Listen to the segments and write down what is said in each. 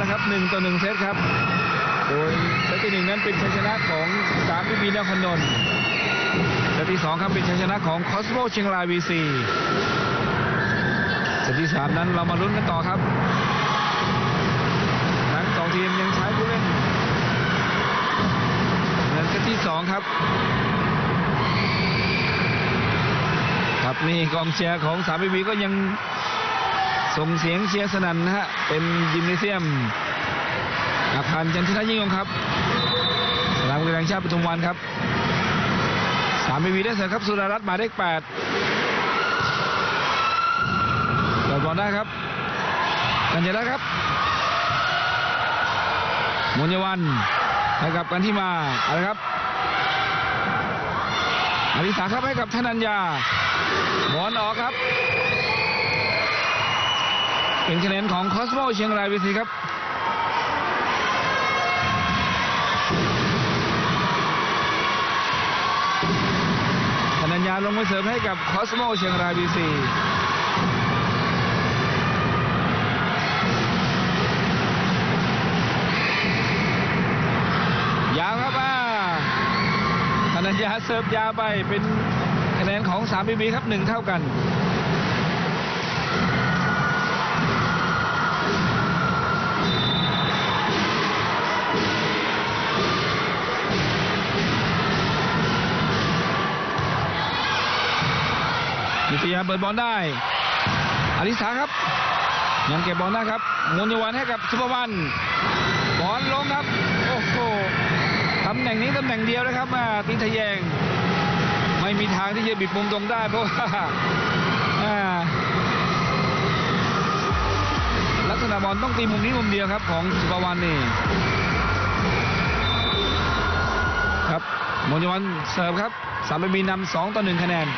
นแล้วครับหนึ่งต่อหนึ่งเซตครับ โดยเซตที่หนึ่งนั้นเป็นชัยชนะของสามพีบีนครนนท์เซตที่สองครับเป็นชัยชนะของคอสโมเชียงรายวีซีเซตที่สามนั้นเรามาลุ้นกันต่อครับทั้งสองทีมยังใช้ผู้เล่นเหมือนเซตที่สองครับครับนี่กองเชียร์ของสามพีบีก็ยัง ส่งเสียงเชียร์สนั่นนะฮะ เป็นยิมเนเซียม อาคารจันทนายิ่งยงครับสนามกีฬาแห่งชาติปทุมวันครับสามพีบีได้เสิร์ฟครับสุดารัตน์หมายเลขแปดเปิดบอลได้ครับ กัญญารัตน์ครับมุญยวันให้กับกันที่มาอะไรครับอริสาครับให้กับธนัญญาบอลออกครับ เป็นคะแนนของคอสโมเชียงรายวีซีครับธนัญญาลงไปเสริมให้กับคอสโมเชียงรายบีซียาวครับอ่าธนัญญาเสิร์ฟยาวไปเป็นคะแนนของ3บีบีครับหนึ่งเท่ากัน นิตยาเปิดบอลได้อลิสาครับ ยังเก็บบอลได้ครับมุนยวันให้กับสุภวรรณบอลลงครับ โอ้โหตำแหน่งนี้ตำแหน่งเดียวนะครับมาตินทะแยง ไม่มีทางที่จะบิดมุมตรงได้เพราะว่าลักษณะบอลต้องตีมุมนี้มุมเดียวครับของสุภวรรณนี่ครับมุนยวันเสิร์ฟครับสามเป็นบีนำสองต่อหนึ่งคะแนน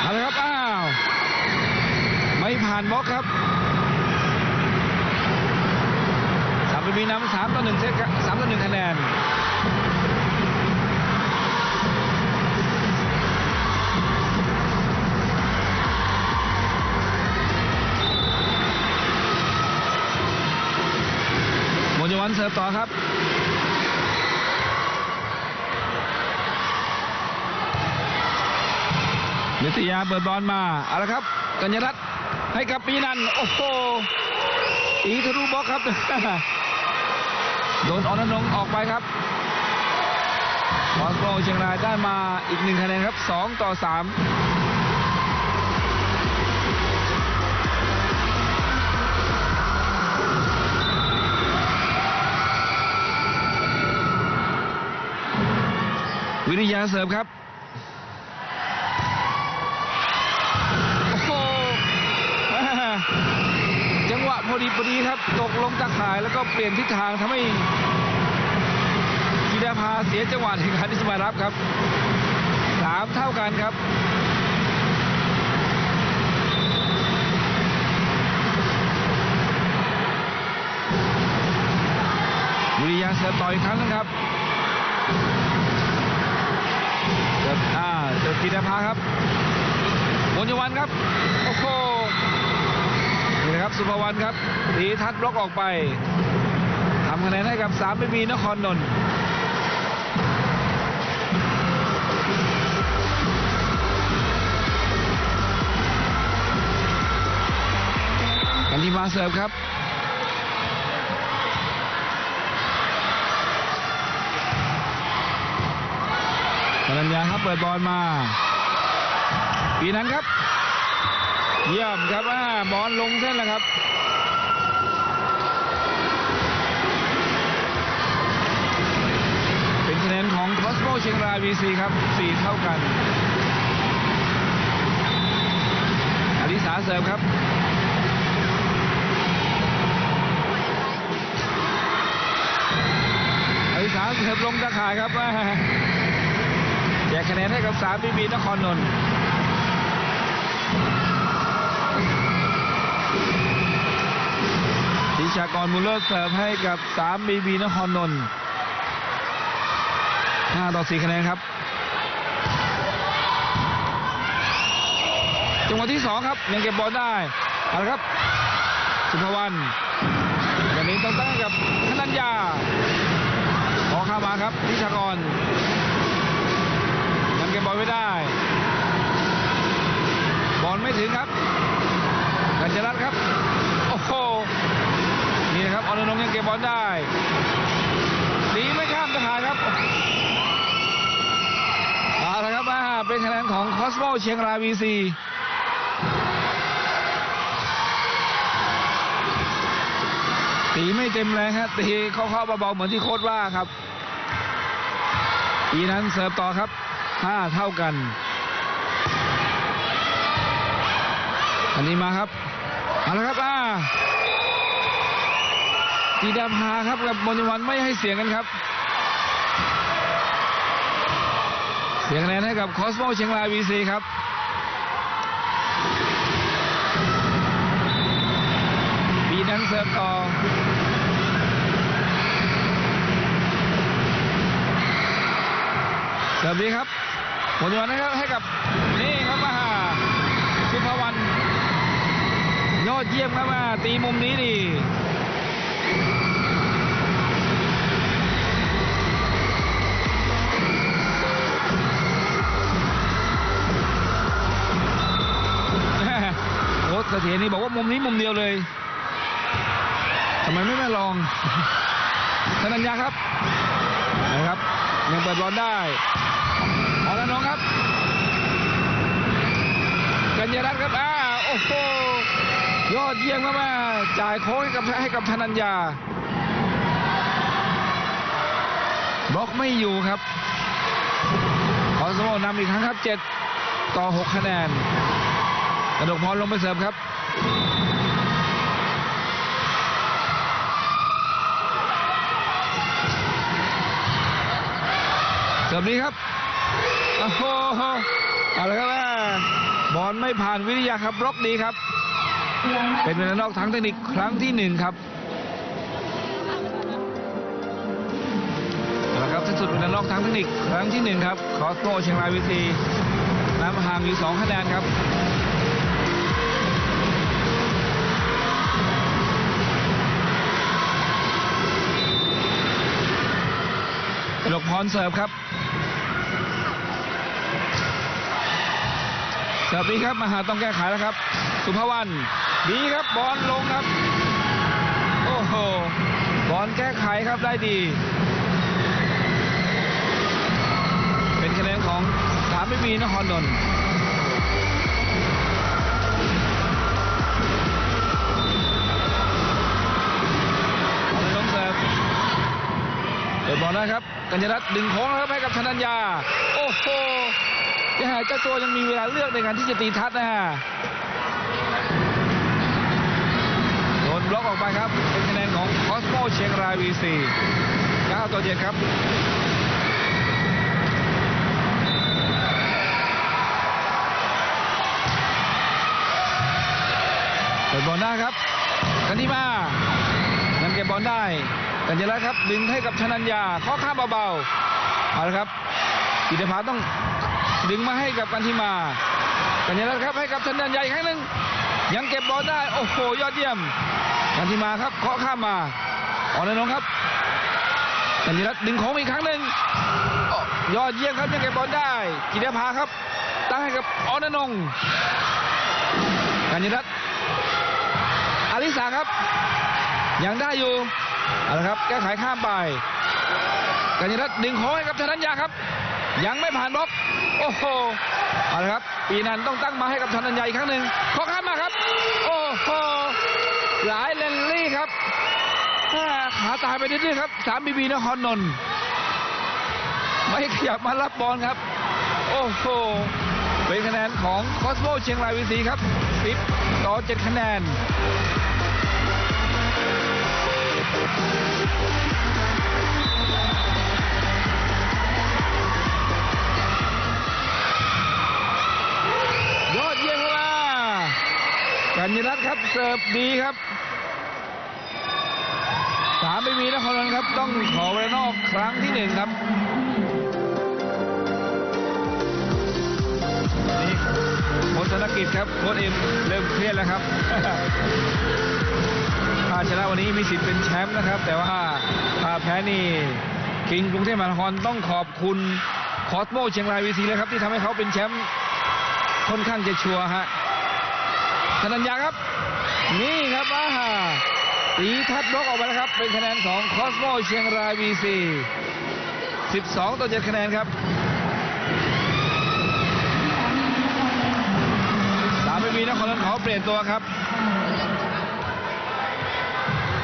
เอาละครับ อ้าว ไม่ผ่านบล็ อกครับสามเป็นมีนำสามต่อหนึ่งเซตครับสามต่อหนึ่งคะแนนโมจวันเสิร์ฟต่อครับนิตยาเปิดบอลมาเอาละครับ กัญญารัตน์ ให้กับปีนันโอ้โหอีทะลุบล็อกครับ โดนอนนงออกไปครับบอลโกเชียงรายได้มาอีกหนึ่งคะแนนครับสองต่อสามวิริยาเสร์ฟครับ ดีพอดีครับตกลงตะข่ายแล้วก็เปลี่ยนทิศทางทำให้กีดาภาเสียจังหวะในการที่จะมารับครับสามเท่ากันครับวิริยาเสือต่อยครั้งนึงครับเกิดอ่าเกิดกีดาภาครับมนยวันครับโอ้โห ครับสุภวรรณครับตีทัดบล็อกออกไปทำคะแนนให้กับ3ามไม่มีนครนนท์กันที่มาเสิร์ฟครับกรัญญาครับเปิดบอลมาปีนั้นครับ เยี่ยมครับอ่าบอลลงเส้นแล้วครับเป็นคะแนนของคอสโมเชียงราย VC ครับ4เท่ากันอลิสาเสิร์ฟครับอลิสาเสิร์ฟลงตะข่ายครับแจกคะแนนให้กับ3บีบีนครนนท์ ชากรมูลเลอร์เสิร์ฟให้กับ3บีบีนครนนท์5ต่อ4คะแนนครับ จังหวะที่สองครับยังเก็บบอลได้เอาละครับ สุภวรรณวันนี้ต้องตั้งกับธนัญญาขอเข้ามาครับทิชากรยังเก็บบอลไม่ได้ บอลไม่ถึงครับกัญจรัตน์ครับ โอ้โห นี่นะครับอรนงยังเก็บบอลได้ดีไม่ข้ามทหารครับเอาละครับอ่าเป็นคะแนนของคอสโมเชียงรายวีซีตีไม่เต็มแรงครับตีเคาๆเบาๆเหมือนที่โค้ดว่าครับปีนั้นเสิร์ฟต่อครับห้าเท่ากัน อันนี้มาครับเอาละครับอ่า จีดาพาครับกับบอลวันไม่ให้เสียงกันครับ เสียคะแนนให้กับคอสโมเชียงรายวีซีครับปีนั้นเสิร์ฟต่อเสิร์ฟดีครับหมดวันนะครับให้กับนี่ครับมาสุภวรรณยอดเยี่ยมครับมาตีมุมนี้ดี เสถียรนี่บอกว่ามุมนี้มุมเดียวเลยทำไมไม่มาลองธนัญญาครับนะครับยังเปิดบอลได้ออลนงครับ กัญญารัตน์ครับอ้าโอ้โหยอดเยี่ยมมากๆจ่ายโค้งให้กับให้กับธนัญญาบล็อกไม่อยู่ครับขอสโมนำอีกครั้งครับ 7 ต่อ 6 คะแนน กระดกพรลงไปเสิร์ฟครับเสิร์ฟนี้ครับโอ้โหเอาละครับบอลไม่ผ่านวิทยาครับบล็อกดีครับ เป็นเวลานอกทั้งเทคนิคครั้งที่หนึ่งครับเอาละครับที่สุดเวลานอกทั้งเทคนิคครั้งที่หนึ่งครับคอสโตเชียงรายวีซีนำห่างอยู่สองคะแนนครับ กระดกพรเสิร์ฟครับเสิร์ฟดีครับมหาต้องแก้ไขแล้วครับ สุภวรรณดีครับบอลลงครับ โอ้โหบอลแก้ไขครับได้ดี เป็นคะแนนของสามไม่มีนครนนท์เอาไปลงเสิร์ฟเปิดบอลนะครับ กัญญรัตน์ดึงโค้งนะครับให้กับธนัญญา โอ้โหยังไงเจ้าตัวยังมีเวลาเลือกในการที่จะตีทัดนะฮะโดนบล็อกออกไปครับ เป็นคะแนนของคอสโมเชียงรายวีซี9ต่อ7ครับเปิดบอลหน้าครับกันที่มายังเก็บบอลได้ กัญญาลักษณ์ครับดึงให้กับชนัญญาข้อข้ามเบาๆเอาละครับกิติภาต้องดึงมาให้กับกันที่มา กัญญาลักษณ์ครับให้กับชนัญญาอีกครั้งหนึ่งยังเก็บบอลได้โอ้โหยอดเยี่ยม กันที่มาครับเคาะข้ามมาออนนงค์ครับกัญญาลักษณ์ดึงโค้งอีกครั้งหนึ่งยอดเยี่ยมครับยังเก็บบอลได้ กิติภาครับ ตั้งให้กับออนนงกัญญาลักษณ์อาริสาครับยังได้อยู่ เอาละครับแก้ไขข้ามไปกัญญารัตน์ดึงค้งให้กับธนัญญาครับ ยังไม่ผ่านบล็อก โอ้โหเอาละครับปีนันต้องตั้งมาให้กับธนัญญาอีกครั้งหนึ่งขอข้ามมาครับ โอ้โหหลายเลนลี่ครับขาตายไปนิดนึงครับสามบีบีนครนนท์ไม่ขยับมารับบอลครับ โอ้โหเป็นคะแนนของคอสโมเชียงรายวีซีครับ10ต่อ7คะแนน ยอดเยี่ยมมากกัญญรัตน์ครับเสิร์ฟดีครับสามไม่มีนครนนท์ครับ ต้องขอเวลานอกครั้งที่หนึ่งครับนี่หมดสนกิจครับโคชเอ็มเริ่มเครียดแล้วครับ ถ้าชนะวันนี้มีสิทธิ์เป็นแชมป์นะครับ แต่ว่าถ้าแพ้นี่คิงกรุงเทพมหานครต้องขอบคุณคอสโมเชียงรายวีซีเลยครับที่ทำให้เขาเป็นแชมป์ค่อนข้างจะชัวร์ฮะธนัญญาครับ นี่ครับอ่าตีทัดบล็อกออกไปแล้วครับ เป็นคะแนนของคอสโมเชียงรายวีซี12 ต่อ 7 คะแนนครับสามไม่มีนครนนท์เขาเปลี่ยนตัวครับ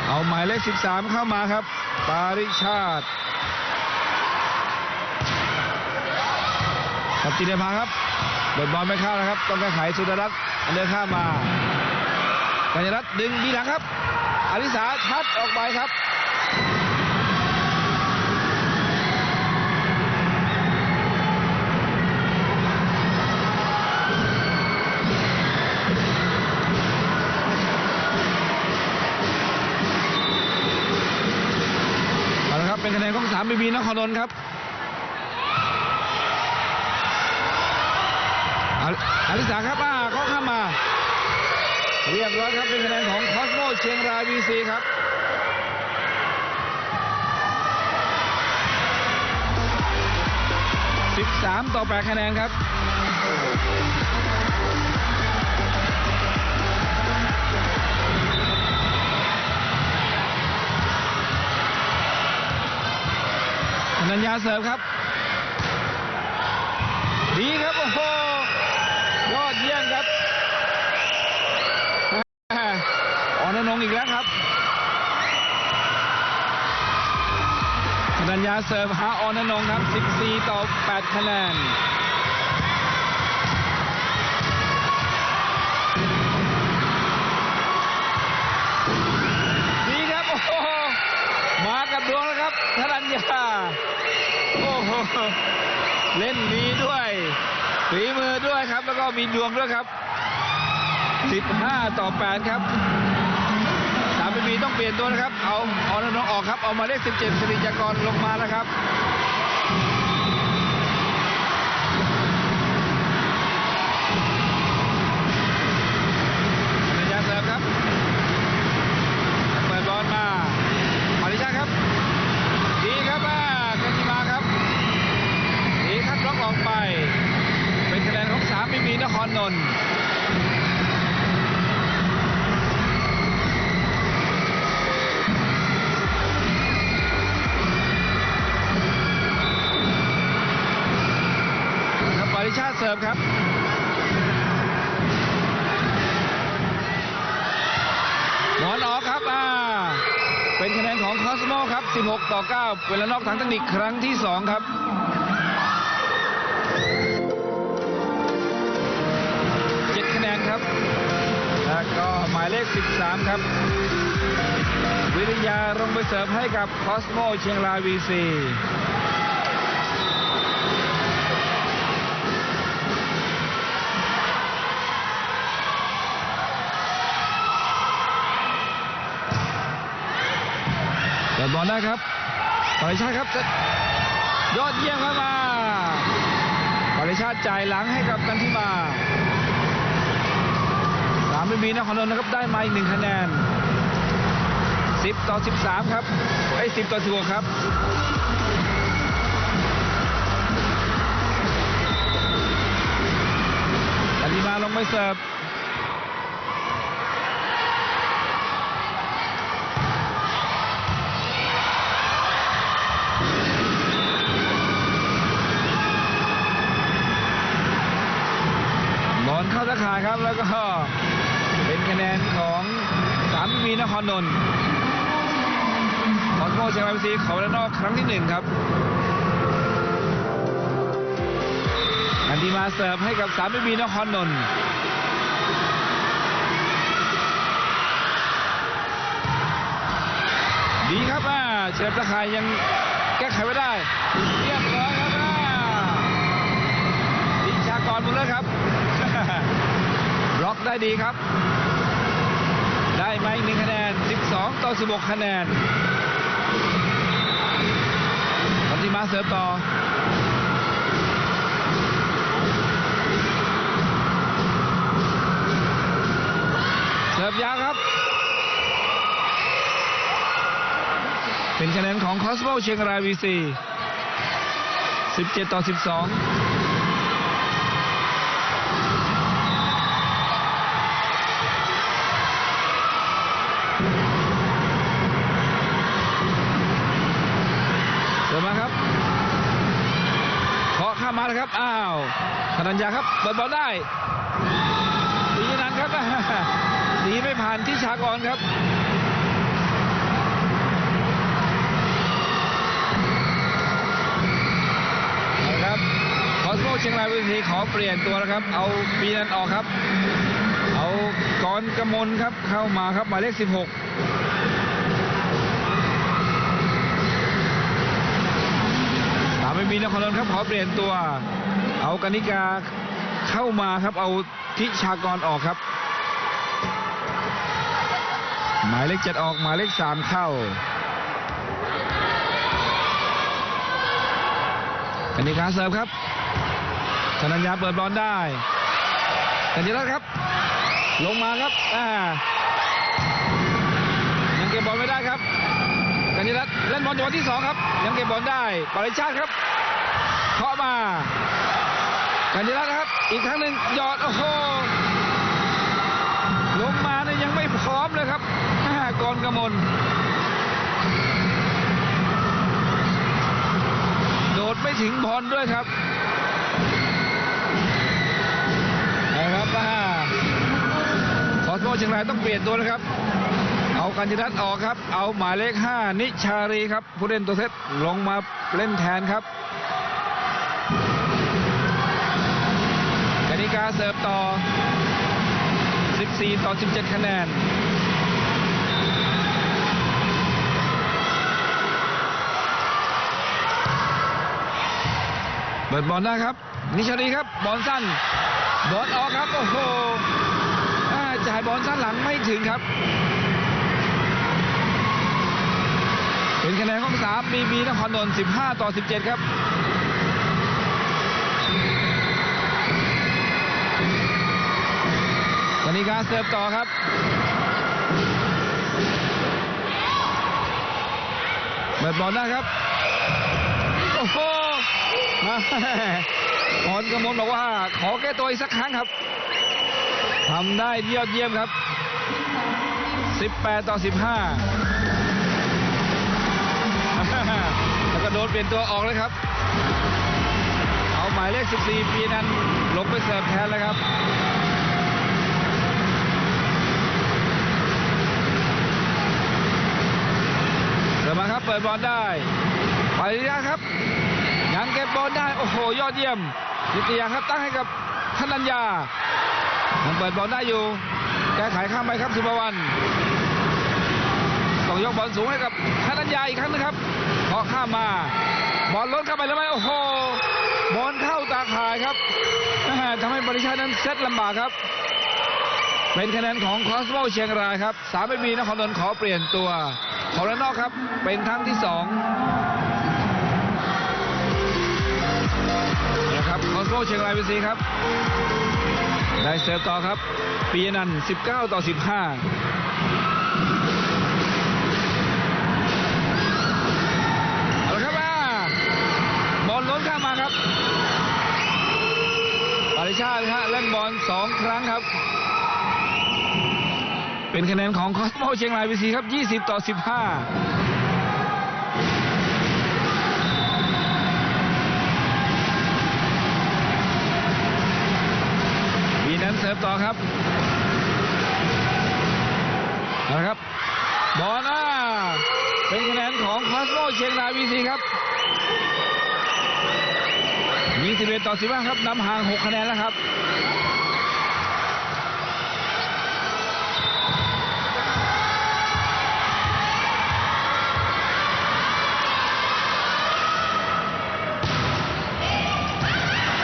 เอาหมายเลข 13 เข้ามาครับ ปาริชาติกับจินเดพาครับเบิดบอลไม่เข้านะครับ ต้องแก้ไขสุดรัตน์เดินข้ามมากัญญารัตน์ดึงดีหลังครับ อริสาชัดออกไปครับามบีบีนครนนท์ครับอาริสาครับอ่าเขาเข้ามา เรียบร้อยครับเป็นคะแนนของคอสโมเชียงรายบีซีครับ13 ต่อ8คะแนนครับ นัญญาเสิร์ฟครับ ดีครับโอ้โหยอดเยี่ยมครับอ่ออนนงอีกแล้วครับนัญญาเสิร์ฟหาออนนงครับ 14 ต่อ 8 คะแนน เล่นดีด้วยฝีมือด้วยครับ แล้วก็มีดวงด้วยครับ 15 ต่อ 8 ครับสามปีต้องเปลี่ยนตัวนะครับ เอาเอาน้องออกครับ เอามาเลข 17สิริจากรลงมานะครับ ธนัญญาเสิร์ฟครับ เปิดบอลมาปาริชาติครับ ดีครับอ่ากันติมาครับดีคัดบล็อกออกไป เป็นคะแนนของสามมีมี นครนนท์ปริชาติเสิร์ฟครับหมอนออกครับอ่าเป็นคะแนนของคอสโมครับ 16 ต่อ 9 เวลานอกทางเทคนิคครั้งที่ 2 ครับ ก็หมายเลข 13 ครับ วิริยาลงไปเสิร์ฟให้กับคอสโมเชียงรายวีซีเปิดบอลได้ครับปริชาติครับยอดเยี่ยมครับมาปริชาติจ่ายหลังให้กับกันที่มา มีนครนนท์นะครับได้มาอีกหนึ่งคะแนน 10 ต่อ 13 ครับไอ้10 ต่อ 16 ครับกันที่มาลงไปเสิร์ฟบอลเข้าตะข่ายครับแล้วก็เป็นคะแนนของสามมีน ครนนท์คอสโมเชียงรายพีซีเขาและนอกครั้งที่หนึ่งครับ อันดีมาเสิร์ฟให้กับสามมีนครนนท์ดีครับอ่าเฉลิมตะขายยังแก้ไขไว้ได้เรียบร้อยครับอ่าดิชากรบุญเลิศครับ บล็อกได้ดีครับ มาอีกหนึ่งคะแนน 12 ต่อ 16 คะแนนวันที่มาเสิร์ฟต่อคร์ฟยาวครับ เป็นคะแนนของคอสโมเชียงรายวีซี17 ต่อ 12 ธนัญญาครับเปิดบอลได้ตีนั้นครับตีไม่ผ่านที่ชากรครับครับคอสโมเชียงรายวิทีขอเปลี่ยนตัวแล้วครับ เอาปีนันออกครับ เอากรกมลครับเข้ามาครับหมายเลข 16ตาไม่มีนครนนท์ครับขอเปลี่ยนตัว เอากนิกาเข้ามาครับเอาทิชากรออกครับ หมายเลขเจ็ดออกหมายเลขสามเข้ากนิกาเสิร์ฟครับธนัญญาเปิดบอลได้กันจิรัตน์ครับ ลงมาครับอ่ายังเก็บบอลไม่ได้ครับกัญญารัตเล่นบอลจังหวะที่สองครับ ยังเก็บบอลได้ปริชาติครับเคาะมา กัญญารัตน์นะครับ อีกครั้งหนึ่งหยอด โอ้โหลงมาเนี่ยยังไม่พร้อมเลยครับอ่ากรกมลโดดไม่ถึงบอลด้วยครับนะครับอ่าขอโทษเชียงรายต้องเปลี่ยนตัวนะครับ เอากัญญารัตน์ออกครับ เอาหมายเลข 5 นิชารีครับ ผู้เล่นตัวเซตลงมาเล่นแทนครับ เสิร์ฟต่อ 14 ต่อ 17 คะแนนเปิดบอลได้ครับ นิชารีครับ บอลสั้น บอลออกครับ โอ้โหจ่ายบอลสั้นหลังไม่ถึงครับ เป็นคะแนนของ3บีบีนครนนท์15 ต่อ 17 ครับ กนิกาเสิร์ฟต่อครับ เปิดบอลได้ครับ โอ้โหมาพรกมลบอกว่าขอแก้ตัวอีกสักครั้งครับทำได้ยอดเยี่ยมครับ 18 ต่อ 15 แล้วก็โดนเปลี่ยนตัวออกเลยครับ เอาหมายเลข 14 ปีนั้นลงไปเสิร์ฟแทนแล้วครับ เปิดบอลได้ไปยะครับ ยังเก็บบอลได้ โอ้โห ยอดเยี่ยมนิตยาครับตั้งให้กับธนัญญายังเปิดบอลได้อยู่ แก้ไขข้ามไปครับสุภวรรณต้องยกบอลสูงให้กับธนัญญาอีกครั้งนึงครับพอข้ามมา บอลล้นเข้าไปแล้วไหมโอ้โห บอลเข้าตาข่ายครับทำให้บริชาตินั้นเซตลำบากครับ เป็นคะแนนของคอสโมเชียงรายครับสามไม่มีนครนนท์ขอเปลี่ยนตัว ขอระนอกครับเป็นครั้งที่สองนะครับคอสโมเชียงรายเป็นสีครับ ได้เสิร์ฟต่อครับปีนันท์19 ต่อ 15เอาละครับอ่าบอลล้นข้ามมาครับปาริชาติฮะเล่นบอลสองครั้งครับ เป็นคะแนนของคอสโมเชียงรายวีซีครับ 20 ต่อ 15วีนั้นเสิร์ฟต่อครับเอาละครับ บอลอ่าเป็นคะแนนของคอสโมเชียงรายวีซีครับ 21 ต่อ 15 ครับนำห่าง 6 คะแนนแล้วครับ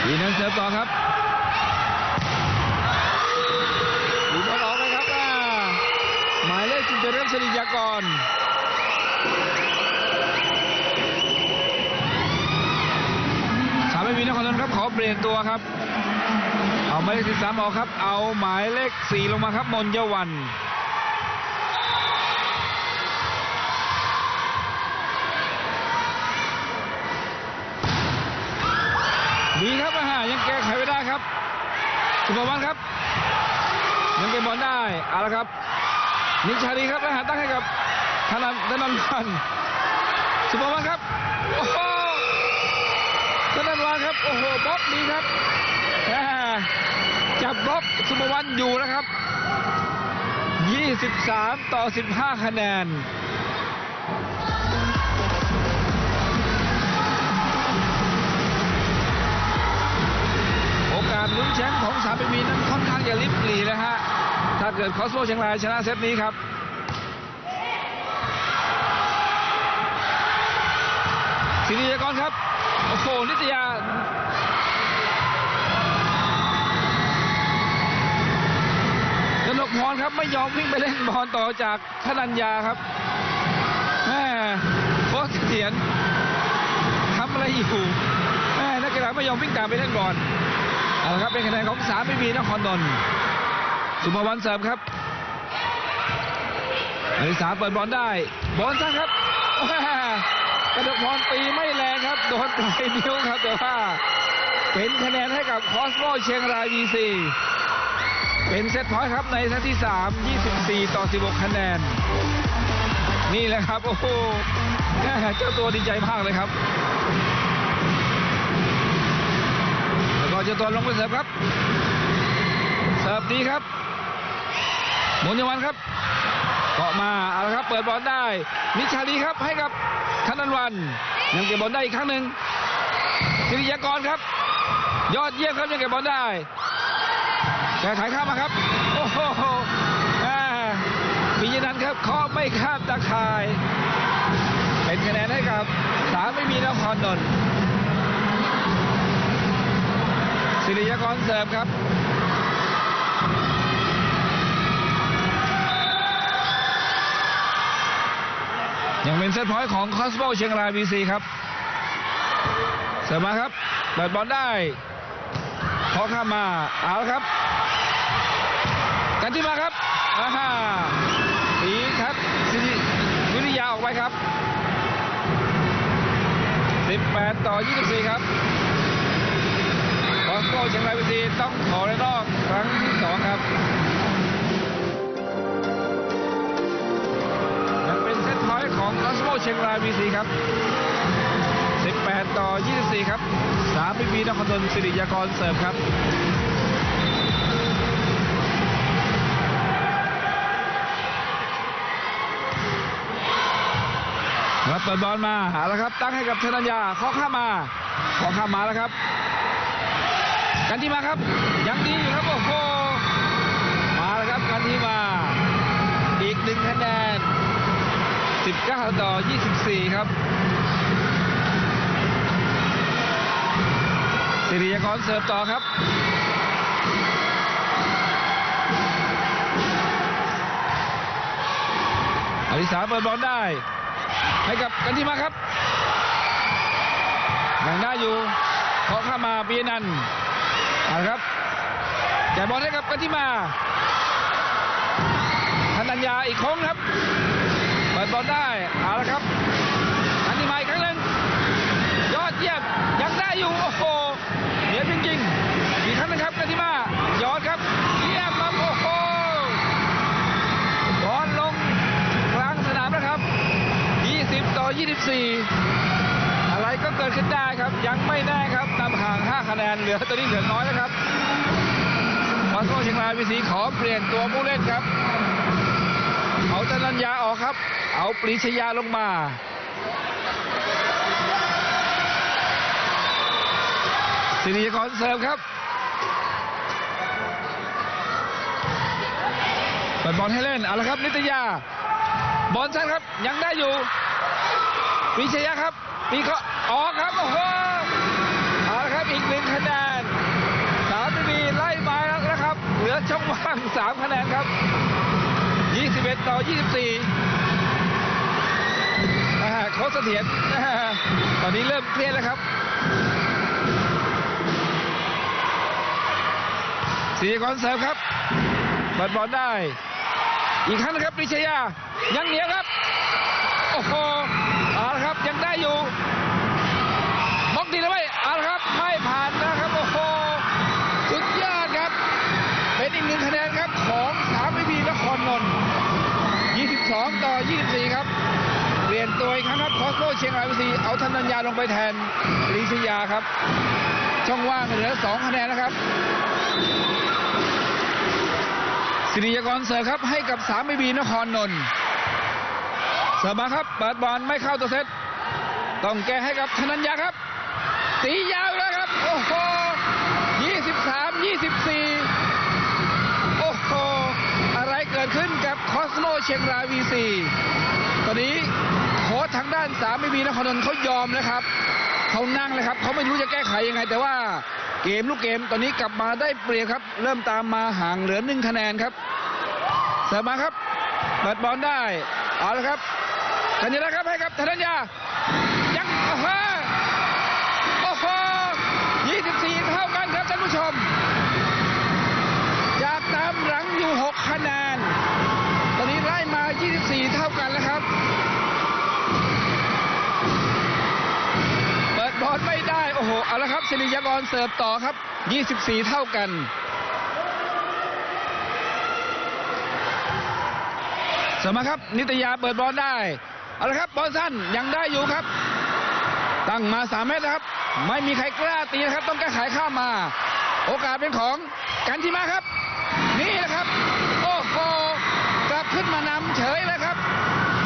วีนั้นเสิร์ฟต่อครับดีบอลออกเลยครับหมายเลขจิตเริญสริยากรสามไม่มีนครนนท์ครับขอเปลี่ยนตัวครับ เอาหมายเลขสิบสามออกครับ เอาหมายเลขสี่ลงมาครับมนยวัน ดีครับอาหายังแก้ไขไม่ได้ครับสุภวัฒน์ครับ ยังเก็บบอลได้เอาละครับนิชาดีครับอาหารตั้งให้กับธนันธนันวันสุภวัฒน์ครับโอ้โหธนันวันครับโอ้โหบล็อกดีครับจับบล็อกสุภวัฒน์อยู่นะครับ 23 ต่อ 15 คะแนนโอกาสลุ้น แชมป์ของสามปีมีนั้นค่อนข้างจะลิบหลีนะฮะถ้าเกิดคอสโมเชียงรายชนะเซตนี้ครับศิริยากรครับโอ้โหนิตยากนกพรครับไม่ยอมวิ่งไปเล่นบอลต่อจากธนัญญาครับแม่โค้ชเถียนทำอะไรอยู่แม่นักกีฬาไม่ยอมวิ่งตามไปเล่นบอล เอาละครับเป็นคะแนนของสามไม่มีนครนนท์สุภวรรณเสริมครับอลิสาเปิดบอลได้บอลสั้นครับแม่กนกพรตีไม่แรงครับโดนปลายนิ้วครับแต่ว่าเป็นคะแนนให้กับคอสโมเชียงรายวีซีเป็นเซตพอยต์ครับในเซตที่ 3 24 ต่อ 16 คะแนน นี่แหละครับ โอ้โหเจ้าตัวดีใจมากเลยครับ จ้าตัวลงไปเสิร์ฟครับ เสิร์ฟดีครับหมุนยวันครับเกาะมาเอาละครับเปิดบอลได้นิชาลีครับให้กับธนันวันยังเก็บบอลได้อีกครั้งหนึ่งศิริยากรครับ ยอดเยี่ยมครับยังเก็บบอลได้แก้ไขข้ามมาครับโอ้โหม่ปิยนันครับเคาะไม่ข้ามตะข่าย เป็นคะแนนให้กับสามไม่มีนครนนท์ ศิริยกรเสิร์ฟครับยังเป็นเซตพอยต์ของคอสโมเชียงรายบีซีครับ เสิร์ฟมาครับเปิดบอลได้พอข้ามมาเอาครับ กันที่มาครับอาฮะสีครับสิริวิริยาออกไปครับ 18 ต่อ 24 ครับคอส โก้เชียงรายวิซีต้องขอในนอกครั้งที่2ครับยังเป็นเซตพอยต์ของคอสโมเชียงรายวีซีครับ 18 ต่อ 24 ครับ3ปีพีนครนนท์สิริยากรเสิร์ฟครับรับเปิดบอลมาหาแล้วครับ ตั้งให้กับธนัญญาเคาะข้ามาเคาะข้ามาแล้วครับ กันที่มาครับ ยังดีอยู่ครับโอ้โหมาแล้วครับกันที่มา อีกหนึ่งคะแนน 19 ต่อ 24 ครับสิริยากรเสิร์ฟต่อครับอริสาเปิดบอลได้ ให้กับกันที่มาครับยังได้อยู่ขอเข้ามาปีนันท์ เอาละครับแจกบอลให้กับกันที่มาธนัญญาอีกครั้งครับ เปิดบอลได้ เอาละครับกันที่มาอีกครั้งหนึ่งยอดเยี่ยมยังได้อยู่ โอ้โหเหนียวจริงๆ อีกครั้งนึงครับกันที่มายอดครับ เยี่ยมครับโอ้โหบอลลงกลางสนามนะครับ 20 ต่อ 24 เกิดขึ้นได้ครับ ยังไม่แน่ครับนำห่าง 5 คะแนนเหลือตอนนี้เหลือน้อยแล้วครับมอสโกเชียงรายวีสีขอเปลี่ยนตัวผู้เล่นครับ เอาตนัญญาออกครับ เอาปรีชยาลงมาสิริยกรเสิร์ฟครับเปิดบอลให้เล่นเอาละครับ นิตยา บอลสั้นครับ ยังได้อยู่ปรีชยาครับปีเขา ออกครับโอ้โหเอาละครับอีกหนึ่งคะแนนสามมีไล่มาแล้วนะครับ เหลือช่องว่างสามคะแนนครับ 21 ต่อ 24อ่าโค้ชเสถียรตอนนี้เริ่มเครียดแล้วครับสีกรเสิร์ฟครับเปิดบอลได้ อีกครั้งนะครับปริชยายังเหนียวครับ โอ้โห เอาละครับ ยังได้อยู่บล็อกดีหรือไม่เอาละครับ ไม่ผ่านนะครับ 22 ต่อ 24 ครับ เป ครั้งครับคอสโมเชียงรายวีซีเอาธนัญญาลงไปแทนลีชยาครับ ช่องว่างเหลือ2คะแนนแล้วครับสิริยกรเสิร์ฟครับให้กับสามบีบีนครนนท์เสิร์ฟมาครับเปิดบอลไม่เข้าตัวเซตต้องแก้ให้กับธนัญญาครับ ตียาวแล้วครับ โอ้โห23 24 โอ้โห อะไรเกิดขึ้นกับคอสโมเชียงรายวีซีตอนนี้างด้านสามบีบีนครนนท์เขายอมนะครับเขานั่งเลยครับเขาไม่รู้จะแก้ไขยังไง แต่ว่าเกมลูกเกมตอนนี้กลับมาได้เปรียบครับ เริ่มตามมาห่างเหลือหนึ่งคะแนนครับเสร์ฟมาครับเปิดบอลได้เอาละครับธัญญาครับให้กับธนัญญายังโอ้โหโอ้โห24 เท่ากันครับท่านผู้ชมจากตามหลังอยู่ 6 คะแนน ตอนนี้ไล่มา 24 เท่า อลไม่ได้ โอ้โห เอาละครับสิริยากรเสิร์ฟต่อครับ 24 เท่ากัน เสริมมาครับ นิตยาเปิดบอลได้ เอาละครับ บอลสั้นยังได้อยู่ครับ ตั้งมา 3 เมตรนะครับ ไม่มีใครกล้าตีนะครับ ต้องแก้ไขข้ามมา โอกาสเป็นของกันที่มาครับ นี่แหละครับ โอ้โหกลับขึ้นมานำเฉยเลยครับ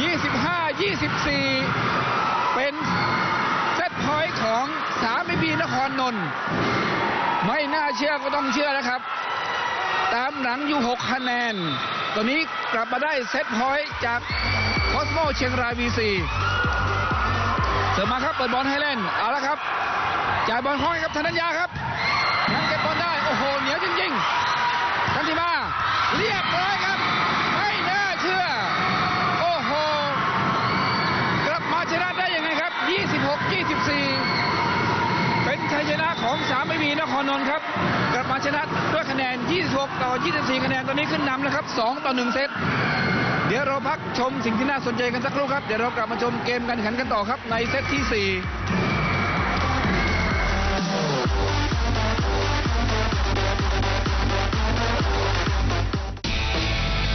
25 24 เป็นเซตพอยต์ของสาม บีบีนนนท์ไม่น่าเชื่อก็ต้องเชื่อแล้วครับ ตามหลังอยู่ 6 คะแนน ตอนนี้กลับมาได้เซตพอยต์จากคอสโมเชียงรายวีซีเสริมมาครับเปิดบอลให้เล่น เอาละครับจ่ายบอลคล้องให้กับธนัญญาครับยังเก็บบอลได้ โอ้โห เหนียวจริงๆกันทีมา เรียบร้อยครับ ไม่น่าเชื่อ โอ้โห กลับมาชนะได้ยังไงครับ 26 24 ชัยชนะของสามไม่มีนครนนท์ครับกลับมาชนะด้วยคะแนน 26 ต่อ 24 คะแนนตอนนี้ขึ้นนำแล้วครับ 2 ต่อ 1 เซตเดี๋ยวเราพักชมสิ่งที่น่าสนใจกันสักครู่ครับ เดี๋ยวเรากลับมาชมเกมการแข่งขันกันต่อครับในเซตที่ 4